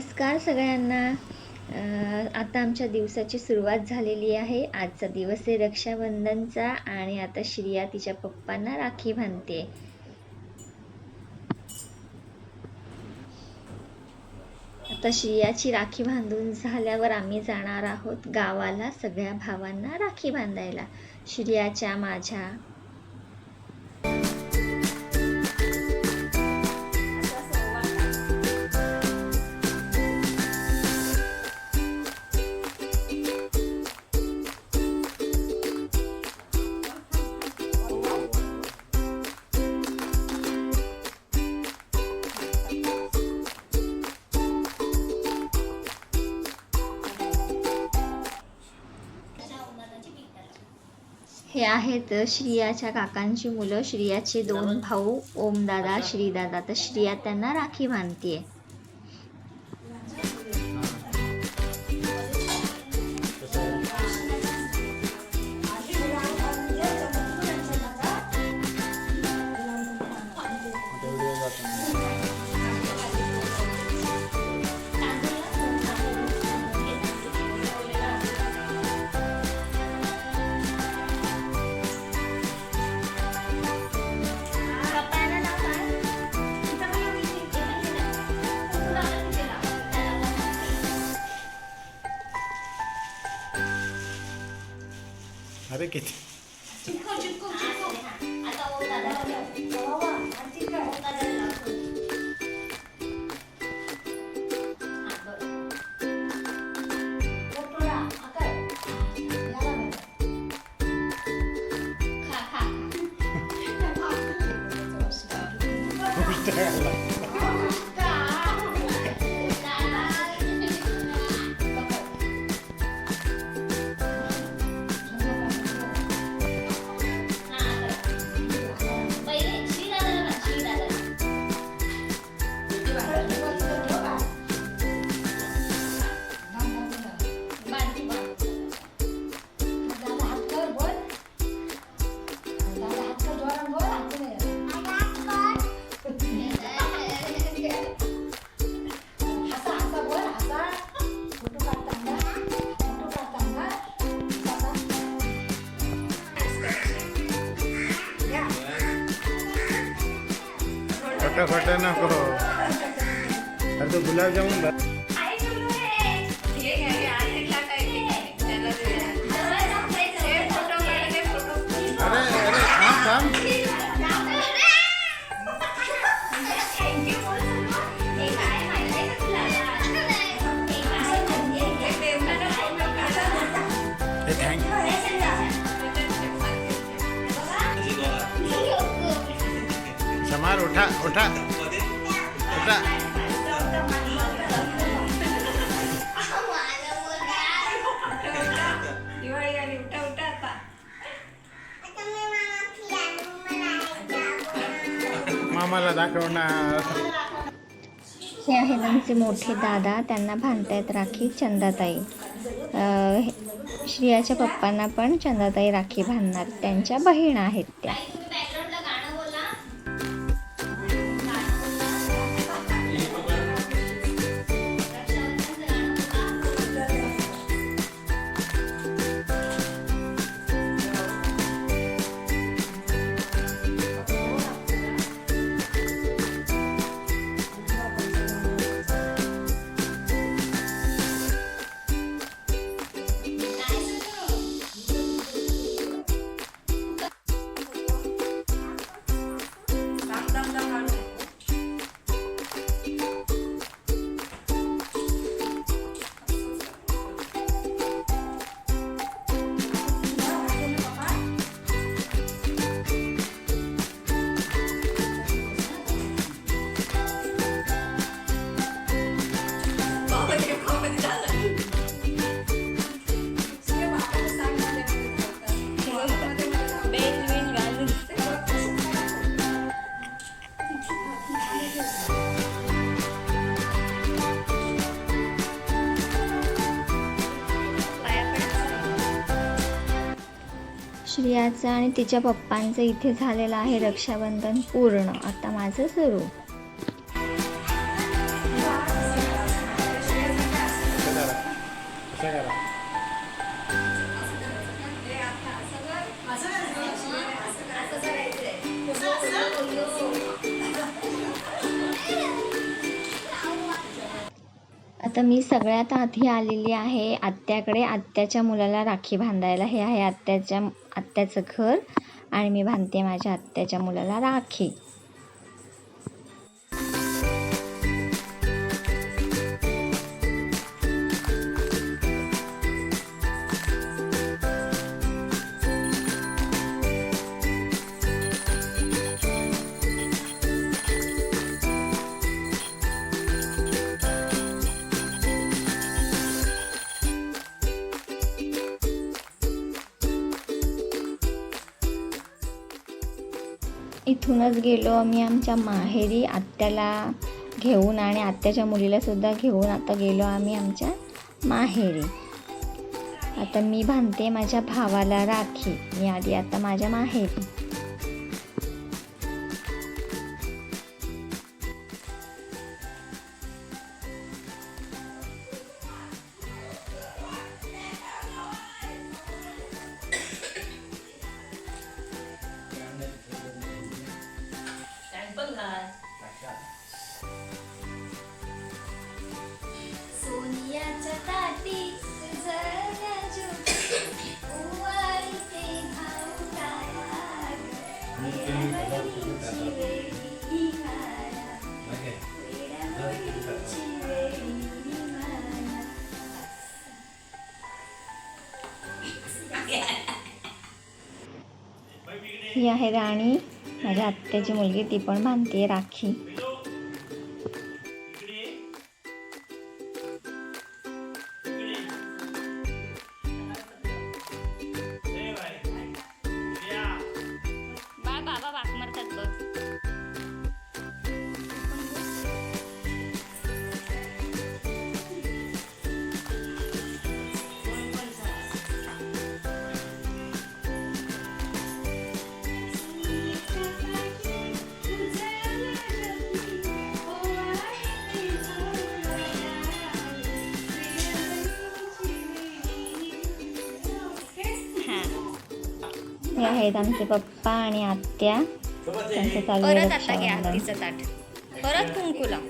नमस्कार सगळ्यांना. आता आमच्या दिवसाची सुरुवात झालेली आहे. आजचा दिवस आहे रक्षाबंधनचा आणि आता श्रिया तिच्या पप्पांना राखी बांधते. आता श्रियाची राखी बांधून झाल्यावर आम्ही जाणार आहोत गावाला सगळ्या भावांना राखी बांधायला. श्रियाच्या माझ्या हे आहेत श्रियाच्या काकांची मुलं. श्रियाचे दोन भाऊ ओमदादा श्रीदादा तर श्रिया त्यांना राखी बांधतीये. 잘했겠다. 축구 축구 축구. 아까 온다 나오려. 나와. Yeah. खोटं खोटं नको. अरे तो गुलाबजामुन समार उठा उठा. उठा. मामाला दाखवणार. हे आहे त्यांचे मोठे दादा त्यांना बांधतायत राखी चंदाताई. श्रियाच्या पप्पांना पण चंदाताई राखी बांधणार त्यांच्या बहीण आहेत त्या. श्रियाचं आणि तिच्या पप्पांचं इथे झालेलं आहे रक्षाबंधन पूर्ण. आता माझं सुरू. आता मी सगळ्यात आधी आलेली आहे आत्याकडे. आत्याच्या मुलाला राखी बांधायला. हे आहे आत्याच्या आत्याचं घर. आणि मी बांधते माझ्या आत्याच्या मुलाला राखी. इथूनच गेलो आम्ही आमच्या माहेरी आत्याला घेऊन आणि आत्याच्या मुलीला सुद्धा घेऊन आता गेलो आम्ही आमच्या माहेरी. आता मी बांधते माझ्या भावाला राखी. मी आधी आता माझ्या माहेरी. ही आहे राणी. माझ्या आत्याची मुलगी ती पण बांधते राखी. हे आहेत आमचे पप्पा आणि आत्या. त्यांचं चालू आहे परत आता घ्या आरतीचं ताट. परत कुंकू लाव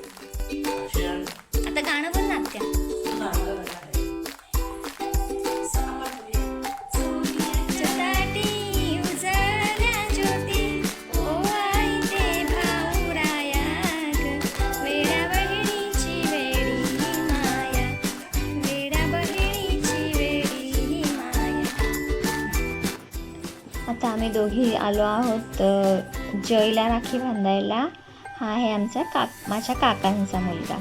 दोघी आलो आहोत. जयला राखी बांधायला. हा आहे आमचा काक माझ्या काकांचा मुलगा.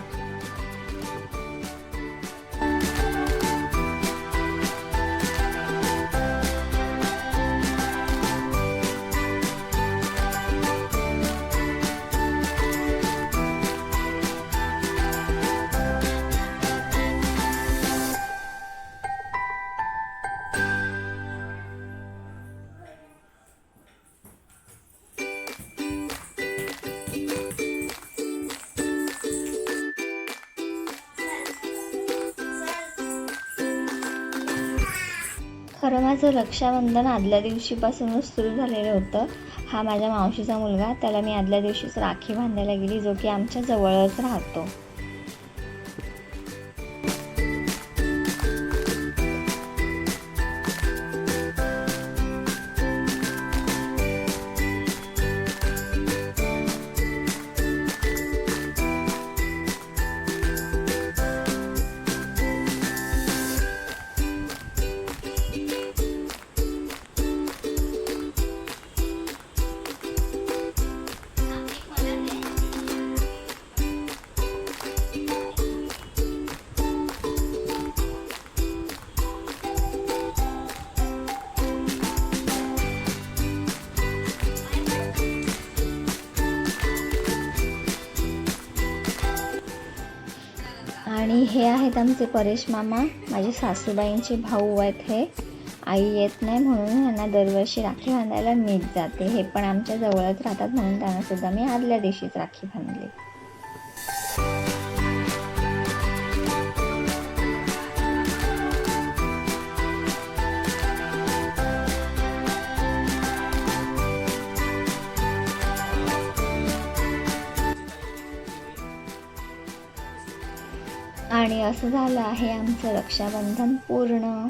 खरं माझं रक्षाबंधन आदल्या दिवशीपासूनच सुरू झालेलं होतं. हा माझ्या मावशीचा मुलगा त्याला मी आदल्या दिवशीच राखी बांधायला गेली जो की आमच्या जवळच राहतो. आहेत आमचे परेश मामा माझे सासूबाईंचे भाऊ आहेत हे. आई येत नाही म्हणून ह्यांना दरवर्षी राखी बांधायला मीच जाते. हे पण आमच्या जवळच राहतात म्हणून त्यांना सुद्धा मी आदल्या दिवशीच राखी बांधली. आणि असं झालं आहे आमचं रक्षाबंधन पूर्ण.